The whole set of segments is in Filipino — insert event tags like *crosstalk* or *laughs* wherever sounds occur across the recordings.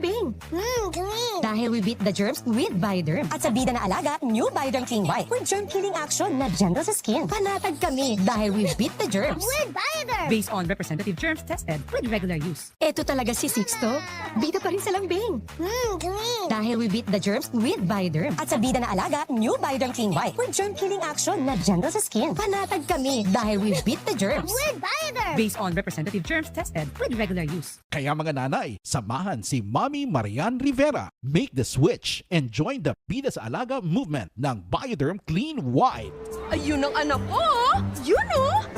lambing. Mmm, clean. Dahil we beat the germs with Bioderm. At sa bida na alaga, new Bioderm Clean White with germ-killing action na gentle sa skin. Panatag kami dahil we beat the germs. With Bioderm. based on representative germs tested with regular use. Ito talaga si Sixto. Bida pa rin sa lambing. Mmm, clean. Dahil we beat the germs with Bioderm. At sa bida na alaga, new Bioderm Clean White with germ-killing action na gentle sa skin. Panatag kami dahil we beat the germs. With Bioderm. Based on representative germs tested with regular use. Kaya mga nanay, samahan si Mami Marian Rivera. Make the switch and join the Bida sa Alaga movement ng Bioderm Clean White. Ayun ang anak ko! oh. Yun oh!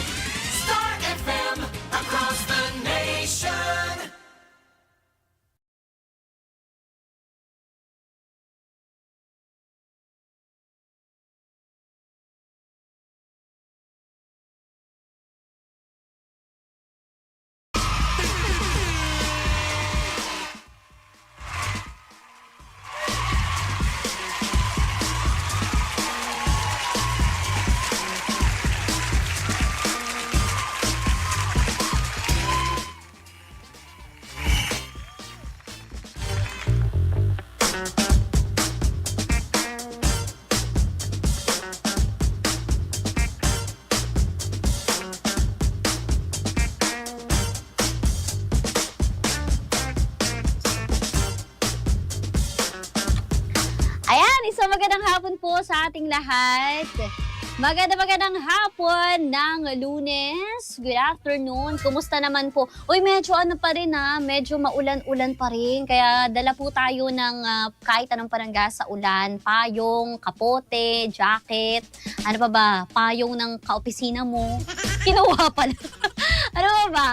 Po sa ating lahat. Maganda magandang hapon ng lunes. Good afternoon. Kumusta naman po? Uy, medyo ano pa rin ha, medyo maulan-ulan pa rin. Kaya dala po tayo ng ah, kahit anong parangga sa ulan. Payong, kapote, jacket. Ano pa ba? Payong ng kaopisina mo. *laughs* Kinuha pala. *laughs* ano pa ba?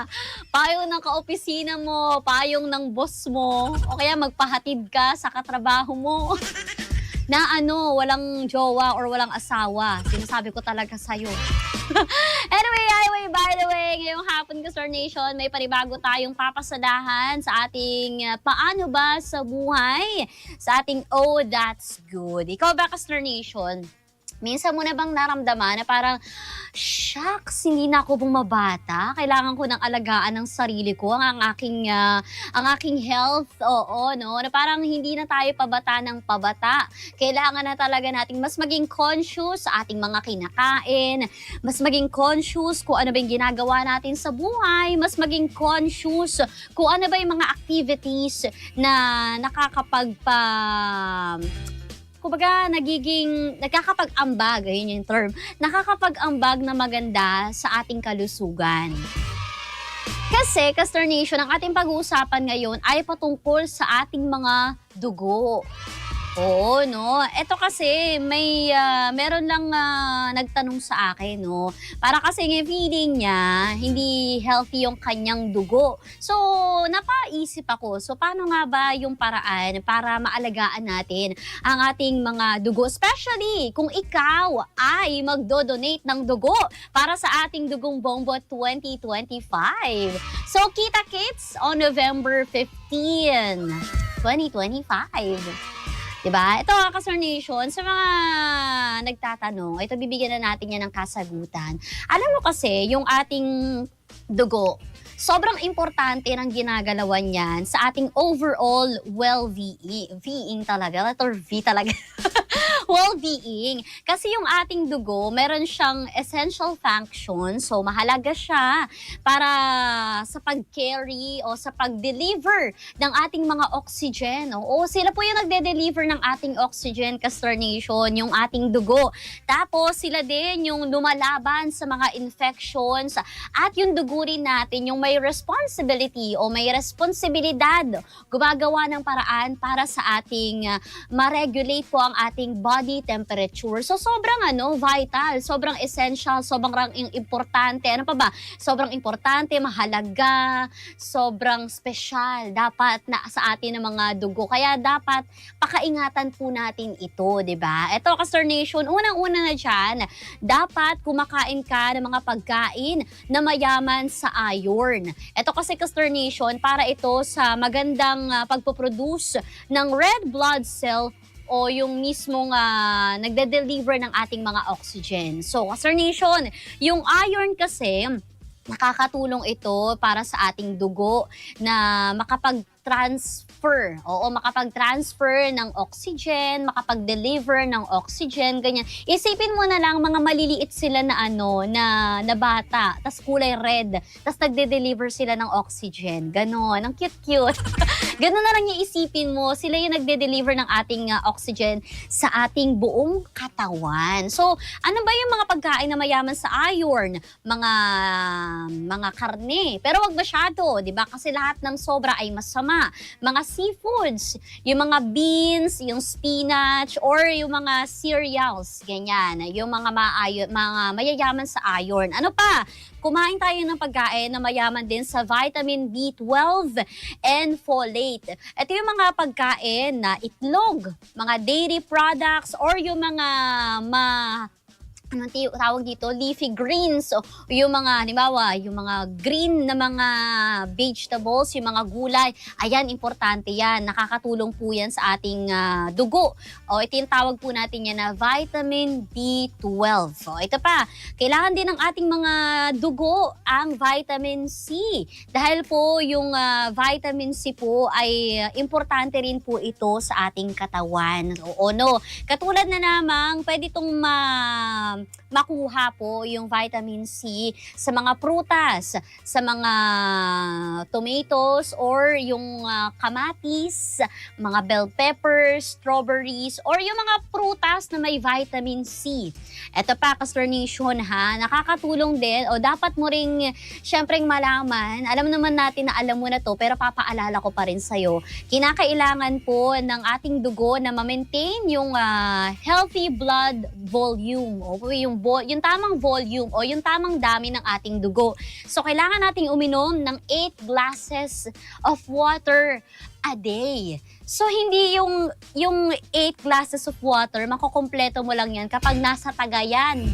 Payong ng kaopisina mo, payong ng boss mo, o kaya magpahatid ka sa katrabaho mo *laughs* na ano, walang jowa or walang asawa. Sinasabi ko talaga sa'yo. *laughs* anyway, anyway, by the way, ngayong hapon ko, Star Nation, may panibago tayong papasadahan sa ating uh, paano ba sa buhay, sa ating Oh, That's Good. Ikaw ba, Star Nation? Minsan mo na bang naramdaman na parang, shucks, hindi na ako bumabata. Kailangan ko ng alagaan ng sarili ko, ang, ang aking, ah, ang aking health, oo, no? Na parang hindi na tayo pabata ng pabata. Kailangan na talaga nating mas maging conscious sa ating mga kinakain, mas maging conscious kung ano ba yung ginagawa natin sa buhay, mas maging conscious kung ano ba yung mga activities na nakakapagpa kumbaga, nagiging, nagkakapag-ambag, ayun yung term, nakakapag-ambag na maganda sa ating kalusugan. Kasi, Castor Nation, ang ating pag-uusapan ngayon ay patungkol sa ating mga dugo. Oo, no? Ito kasi, may, ah, meron lang ah, nagtanong sa akin, no? Para kasi ng feeling niya, hindi healthy yung kanyang dugo. So, napaisip ako, so paano nga ba yung paraan para maalagaan natin ang ating mga dugo? Especially kung ikaw ay magdo-donate ng dugo para sa ating Dugong Bombo 2025. So, kita kits on November 15, 2025. Diba? Ito nga, Kasar Nation, sa mga nagtatanong, ito bibigyan na natin yan ng kasagutan. Alam mo kasi, yung ating dugo, sobrang importante ng ginagalawan yan sa ating overall well-being. Being talaga, letter V talaga. *laughs* well-being. Kasi yung ating dugo, meron siyang essential function. So, mahalaga siya para sa pag-carry o sa pag-deliver ng ating mga oxygen. O, sila po yung nagde-deliver ng ating oxygen, Castor Nation, yung ating dugo. Tapos, sila din yung lumalaban sa mga infections. At yung dugo rin natin, yung may responsibility o may responsibilidad gumagawa ng paraan para sa ating uh, ma-regulate po ang ating body temperature temperature. So sobrang ano, vital, sobrang essential, sobrang im- importante. Ano pa ba? Sobrang importante, mahalaga, sobrang special dapat na sa atin ng mga dugo. Kaya dapat pakaingatan po natin ito, 'di ba? Ito Castor Nation, unang-una na diyan, dapat kumakain ka ng mga pagkain na mayaman sa iron. Ito kasi Castor Nation, para ito sa magandang ah, pagpoproduce ng red blood cell o yung mismong ah, nagde-deliver ng ating mga oxygen. So, Castor Nation, yung iron kasi, nakakatulong ito para sa ating dugo na makapag-transfer. Oo, makapag-transfer ng oxygen, makapag-deliver ng oxygen, ganyan. Isipin mo na lang mga maliliit sila na ano, na, na bata, tas kulay red, tas nagde-deliver sila ng oxygen. Ganon, ang cute-cute. *laughs* Ganon na lang yung isipin mo, sila yung nagde-deliver ng ating ah, oxygen sa ating buong katawan. So, ano ba yung mga pagkain na mayaman sa iron? Mga mga karne. Pero wag masyado, 'di ba? Kasi lahat ng sobra ay masama. Mga seafoods, yung mga beans, yung spinach or yung mga cereals, ganyan. Yung mga maayo, mga mayayaman sa iron. Ano pa? Kumain tayo ng pagkain na mayaman din sa vitamin B12 and folate. Ito yung mga pagkain na itlog, mga dairy products, or yung mga ma anong tawag dito, leafy greens, o yung mga, halimbawa, yung mga green na mga vegetables, yung mga gulay, ayan, importante yan. Nakakatulong po yan sa ating ah, dugo. O ito yung tawag po natin yan na vitamin B12. O ito pa, kailangan din ng ating mga dugo ang vitamin C. Dahil po yung ah, vitamin C po ay ah, importante rin po ito sa ating katawan. Oo, no? Katulad na namang pwede itong ma- makuha po yung vitamin C sa mga prutas, sa mga tomatoes or yung ah, kamatis, mga bell peppers, strawberries, or yung mga prutas na may vitamin C. Ito pa, Castor Nation ha, nakakatulong din. O dapat mo ring syempre malaman, alam naman natin na alam mo na to pero papaalala ko pa rin sa'yo, kinakailangan po ng ating dugo na ma-maintain yung ah, healthy blood volume. O yung, vo- yung tamang volume o yung tamang dami ng ating dugo. So kailangan nating uminom ng 8 glasses of water a day. So hindi yung yung 8 glasses of water, makukumpleto mo lang yan kapag nasa Tagayan.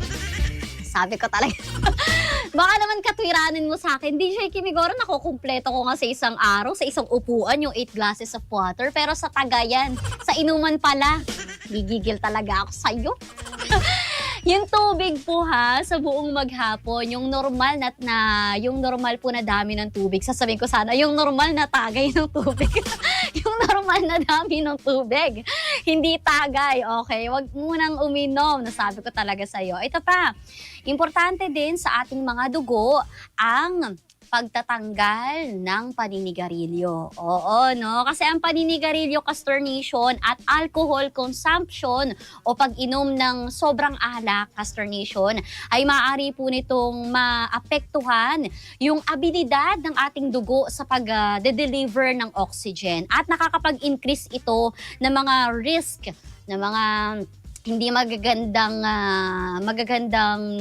Sabi ko talaga. *laughs* Baka naman katwiranin mo sa akin. DJ Kimigoro, nakukumpleto ko nga sa isang araw, sa isang upuan, yung 8 glasses of water. Pero sa Tagayan, sa inuman pala, gigigil talaga ako sa'yo. *laughs* yung tubig po ha, sa buong maghapon, yung normal na, na yung normal po na dami ng tubig. Sasabihin ko sana, yung normal na tagay ng tubig. *laughs* yung normal na dami ng tubig. Hindi tagay, okay? Huwag munang uminom, nasabi ko talaga sa'yo. Ito pa, importante din sa ating mga dugo ang pagtatanggal ng paninigarilyo. Oo, no? Kasi ang paninigarilyo, Castor Nation, at alcohol consumption o pag-inom ng sobrang alak, Castor Nation, ay maaari po nitong maapektuhan yung abilidad ng ating dugo sa pag-deliver ng oxygen at nakakapag-increase ito ng mga risk ng mga hindi magagandang ah, magagandang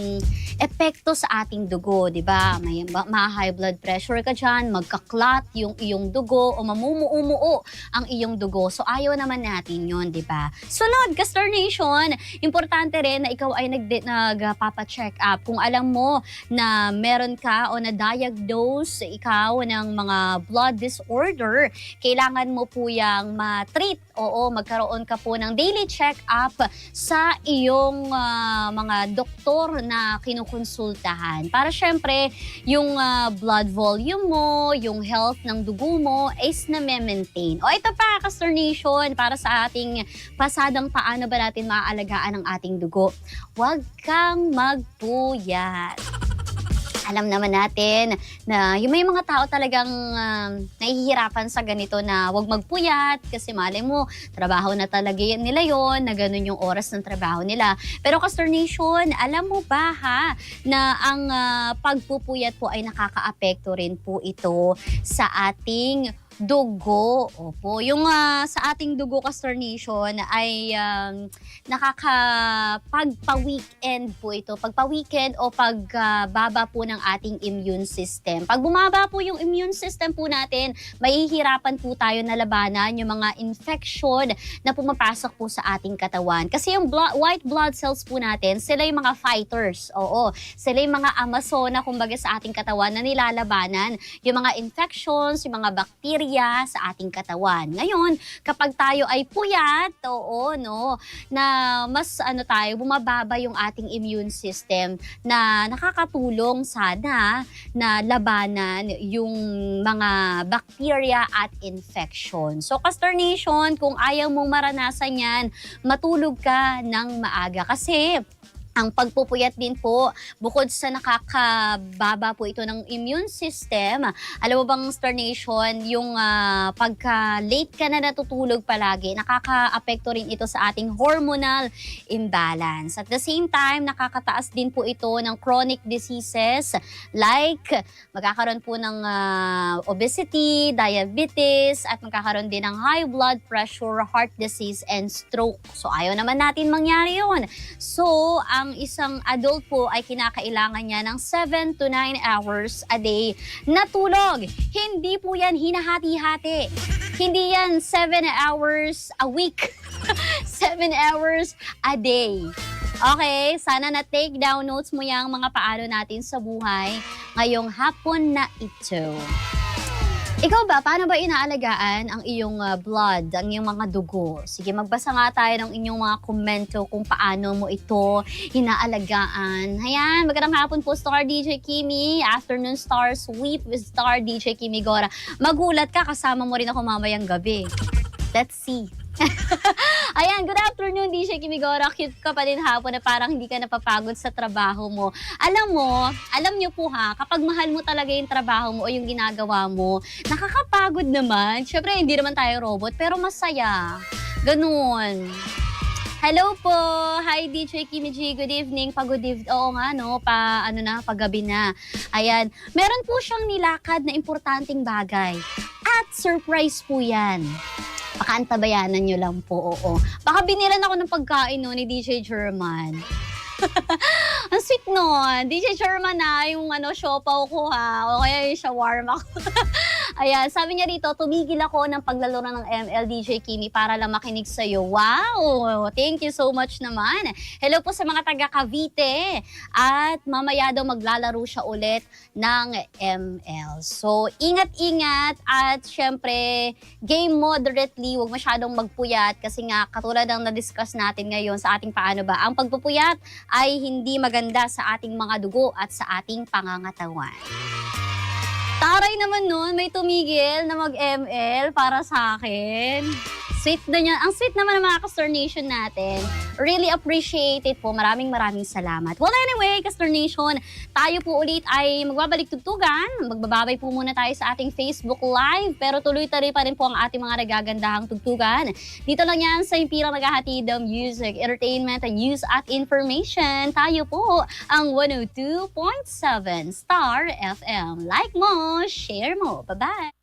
epekto sa ating dugo, 'di ba? May ma- ma-high blood pressure ka diyan, magka-clot yung iyong dugo o mamumuumuo ang iyong dugo. So ayaw naman natin 'yon, 'di ba? Sunod, Castor Nation, importante rin na ikaw ay nag nagpapa-check up kung alam mo na meron ka o na-diagnose ikaw ng mga blood disorder, kailangan mo po yang ma-treat. Oo, magkaroon ka po ng daily check-up sa iyong ah, mga doktor na kinukonsultahan. Para syempre, yung ah, blood volume mo, yung health ng dugo mo is na maintain O ito pa, Castor para sa ating pasadang paano ba natin maaalagaan ang ating dugo. Huwag kang magpuyat alam naman natin na yung may mga tao talagang um, nahihirapan sa ganito na wag magpuyat kasi malay mo, trabaho na talaga nila yon na ganun yung oras ng trabaho nila. Pero Castor Nation, alam mo ba ha, na ang ah, pagpupuyat po ay nakakaapekto rin po ito sa ating dugo. Opo. Yung ah, sa ating dugo Castor Nation ay um, nakakapagpa-weekend po ito. Pagpa-weekend o pagbaba po ng ating immune system. Pag bumaba po yung immune system po natin, mahihirapan po tayo na labanan yung mga infection na pumapasok po sa ating katawan. Kasi yung blo- white blood cells po natin, sila yung mga fighters. Oo. Sila yung mga amazona kumbaga sa ating katawan na nilalabanan yung mga infections, yung mga bakterya sa ating katawan. Ngayon, kapag tayo ay puyat, oo, no, na mas ano tayo, bumababa yung ating immune system na nakakatulong sana na labanan yung mga bacteria at infection. So, Castor Nation, kung ayaw mong maranasan yan, matulog ka ng maaga. Kasi, ang pagpupuyat din po, bukod sa nakakababa po ito ng immune system, alam mo bang Star Nation, yung ah, pagka-late ka na natutulog palagi, nakaka-apekto rin ito sa ating hormonal imbalance. At the same time, nakakataas din po ito ng chronic diseases like magkakaroon po ng ah, obesity, diabetes, at magkakaroon din ng high blood pressure, heart disease, and stroke. So ayaw naman natin mangyari yun. So, ang isang adult po ay kinakailangan niya ng 7 to 9 hours a day na tulog. Hindi po yan hinahati-hati. Hindi yan 7 hours a week. *laughs* 7 hours a day. Okay, sana na take down notes mo yung mga paano natin sa buhay ngayong hapon na ito. Ikaw ba, paano ba inaalagaan ang iyong uh, blood, ang iyong mga dugo? Sige, magbasa nga tayo ng inyong mga komento kung paano mo ito inaalagaan. Ayan, magandang hapon po, Star DJ Kimi. Afternoon Star Sweep with Star DJ Kimi Gora. Magulat ka, kasama mo rin ako mamayang gabi. Let's see. *laughs* Ayan, good afternoon, DJ Kimigora. Cute ka pa din hapon na parang hindi ka napapagod sa trabaho mo. Alam mo, alam niyo po ha, kapag mahal mo talaga yung trabaho mo o yung ginagawa mo, nakakapagod naman. Siyempre, hindi naman tayo robot, pero masaya. Ganun. Hello po! Hi, DJ Kimi G. Good evening. Pag good evening. Oo nga, no? Pa, ano na, paggabi na. Ayan. Meron po siyang nilakad na importanteng bagay. At surprise po yan. Baka antabayanan nyo lang po, oo. Baka binilan ako ng pagkain no, ni DJ German. *laughs* Ang sweet nun. DJ German na, yung ano, siopaw ko ha. O kaya yung shawarma ko. *laughs* Ayan, sabi niya rito, tumigil ako ng paglalaro ng ML DJ Kimi para lang makinig sa'yo. Wow! Thank you so much naman. Hello po sa mga taga Cavite. At mamaya daw maglalaro siya ulit ng ML. So, ingat-ingat at syempre, game moderately. Huwag masyadong magpuyat kasi nga, katulad ng na-discuss natin ngayon sa ating paano ba, ang pagpupuyat ay hindi maganda sa ating mga dugo at sa ating pangangatawan. Taray naman nun, may tumigil na mag-ML para sa akin. Sweet na niya. Ang sweet naman ng mga Castor Nation natin. Really appreciate it po. Maraming maraming salamat. Well, anyway, Castor Nation, tayo po ulit ay magbabalik tugtugan. Magbababay po muna tayo sa ating Facebook Live. Pero tuloy-tuloy pa rin po ang ating mga nagagandahang tugtugan. Dito lang yan sa impirang naghahatid ng music, entertainment, and news at information. Tayo po ang 102.7 Star FM. Like mo, share mo. Bye-bye!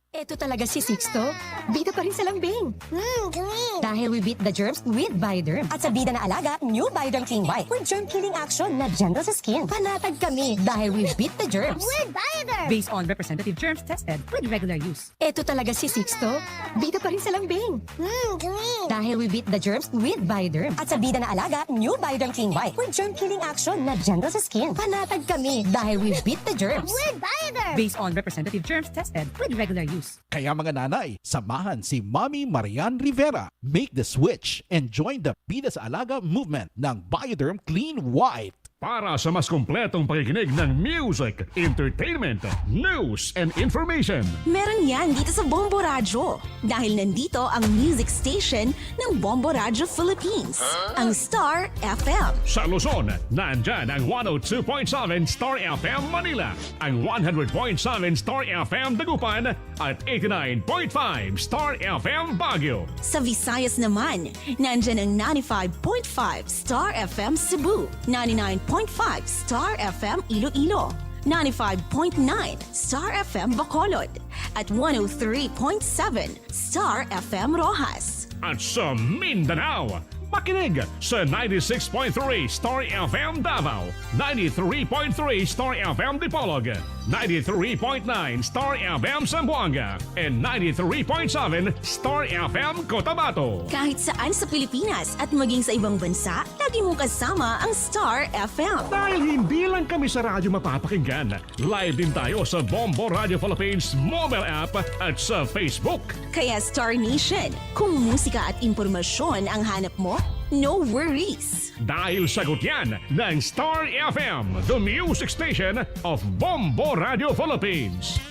Ito talaga si Sixto. Bida pa rin sa lambing. Mmm, clean. Dahil we beat the germs with Bioderm. At sa bida na alaga, new Bioderm Clean White with germ-killing action na gentle sa skin. Panatag kami dahil we beat the germs. With Bioderm. Based on representative germs tested with regular use. Ito talaga si Sixto. Bida pa rin sa lambing. Mmm, clean. Dahil we beat the germs with Bioderm. At sa bida na alaga, new Bioderm Clean White with germ-killing action na gentle sa skin. Panatag kami dahil we beat the germs. With Bioderm. Based on representative germs tested with regular use. Kaya mga nanay, samahan si Mommy Marian Rivera. Make the switch and join the Bida sa Alaga movement ng Bioderm Clean White. Para sa mas kumpletong pakikinig ng music, entertainment, news, and information. Meron yan dito sa Bombo Radyo. Dahil nandito ang music station ng Bombo Radyo Philippines. Ang Star FM. Sa Luzon, nandyan ang 102.7 Star FM Manila, ang 100.7 Star FM Dagupan, at 89.5 Star FM Baguio. Sa Visayas naman, nandyan ang 95.5 Star FM Cebu, 99.5 Star FM Iloilo, 95.9 Star FM Bacolod, at 103.7 Star FM Rojas. At sa Mindanao, makinig sa 96.3 Star FM Davao, 93.3 Star FM Dipolog, 93.9 Star FM Zamboanga, and 93.7 Star FM Cotabato. Kahit saan sa Pilipinas at maging sa ibang bansa, lagi mong kasama ang Star FM. Dahil hindi lang kami sa radyo mapapakinggan, live din tayo sa Bombo Radio Philippines mobile app at sa Facebook. Kaya Star Nation, kung musika at impormasyon ang hanap mo, no worries. Dahil sagot yan ng Star FM, the music station of Bombo Radio Philippines.